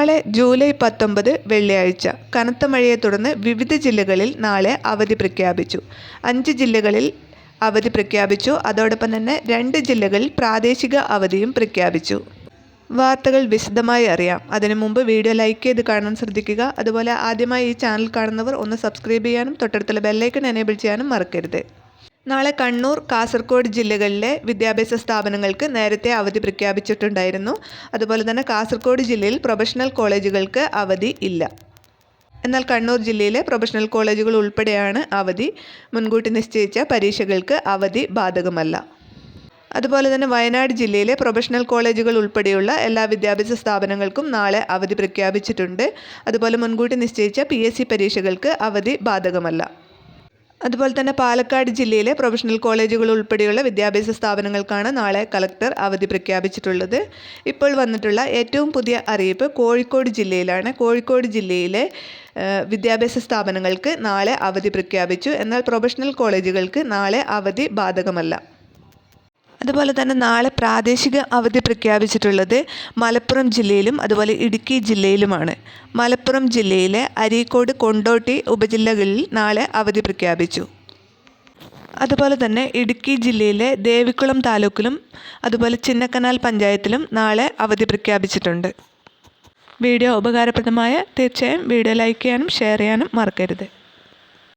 നാളെ ജൂലൈ പത്തൊമ്പത് വെള്ളിയാഴ്ച. കനത്ത മഴയെ തുടർന്ന് വിവിധ ജില്ലകളിൽ നാളെ അവധി പ്രഖ്യാപിച്ചു. അഞ്ച് ജില്ലകളിൽ അവധി പ്രഖ്യാപിച്ചു. അതോടൊപ്പം തന്നെ രണ്ട് ജില്ലകളിൽ പ്രാദേശിക അവധിയും പ്രഖ്യാപിച്ചു. വാർത്തകൾ വിശദമായി അറിയാം. അതിനു മുമ്പ് വീഡിയോ ലൈക്ക് ചെയ്ത് കാണാൻ ശ്രദ്ധിക്കുക. അതുപോലെ ആദ്യമായി ഈ ചാനൽ കാണുന്നവർ ഒന്ന് സബ്സ്ക്രൈബ് ചെയ്യാനും തൊട്ടടുത്തുള്ള ബെല്ലൈക്കൺ എനേബിൾ ചെയ്യാനും മറക്കരുത്. നാളെ കണ്ണൂർ കാസർഗോഡ് ജില്ലകളിലെ വിദ്യാഭ്യാസ സ്ഥാപനങ്ങൾക്ക് നേരത്തെ അവധി പ്രഖ്യാപിച്ചിട്ടുണ്ടായിരുന്നു. അതുപോലെ തന്നെ കാസർഗോഡ് ജില്ലയിൽ പ്രൊഫഷണൽ കോളേജുകൾക്ക് അവധി ഇല്ല. എന്നാൽ കണ്ണൂർ ജില്ലയിലെ പ്രൊഫഷണൽ കോളേജുകൾ ഉൾപ്പെടെയാണ് അവധി. മുൻകൂട്ടി നിശ്ചയിച്ച പരീക്ഷകൾക്ക് അവധി ബാധകമല്ല. അതുപോലെ തന്നെ വയനാട് ജില്ലയിലെ പ്രൊഫഷണൽ കോളേജുകൾ ഉൾപ്പെടെയുള്ള എല്ലാ വിദ്യാഭ്യാസ സ്ഥാപനങ്ങൾക്കും നാളെ അവധി പ്രഖ്യാപിച്ചിട്ടുണ്ട്. അതുപോലെ മുൻകൂട്ടി നിശ്ചയിച്ച പി പരീക്ഷകൾക്ക് അവധി ബാധകമല്ല. അതുപോലെ തന്നെ പാലക്കാട് ജില്ലയിലെ പ്രൊഫഷണൽ കോളേജുകൾ ഉൾപ്പെടെയുള്ള വിദ്യാഭ്യാസ സ്ഥാപനങ്ങൾക്കാണ് നാളെ കളക്ടർ അവധി പ്രഖ്യാപിച്ചിട്ടുള്ളത്. ഇപ്പോൾ വന്നിട്ടുള്ള ഏറ്റവും പുതിയ അറിയിപ്പ് കോഴിക്കോട് ജില്ലയിലാണ്. കോഴിക്കോട് ജില്ലയിലെ വിദ്യാഭ്യാസ സ്ഥാപനങ്ങൾക്ക് നാളെ അവധി പ്രഖ്യാപിച്ചു. എന്നാൽ പ്രൊഫഷണൽ കോളേജുകൾക്ക് നാളെ അവധി ബാധകമല്ല. അതുപോലെ തന്നെ നാളെ പ്രാദേശിക അവധി പ്രഖ്യാപിച്ചിട്ടുള്ളത് മലപ്പുറം ജില്ലയിലും അതുപോലെ ഇടുക്കി ജില്ലയിലുമാണ്. മലപ്പുറം ജില്ലയിലെ അരീക്കോട് കൊണ്ടോട്ടി ഉപജില്ലകളിൽ നാളെ അവധി പ്രഖ്യാപിച്ചു. അതുപോലെ തന്നെ ഇടുക്കി ജില്ലയിലെ ദേവികുളം താലൂക്കിലും അതുപോലെ ചിന്നക്കനാൽ പഞ്ചായത്തിലും നാളെ അവധി പ്രഖ്യാപിച്ചിട്ടുണ്ട്. വീഡിയോ ഉപകാരപ്രദമായ തീർച്ചയായും വീഡിയോ ലൈക്ക് ചെയ്യാനും ഷെയർ ചെയ്യാനും മറക്കരുത്.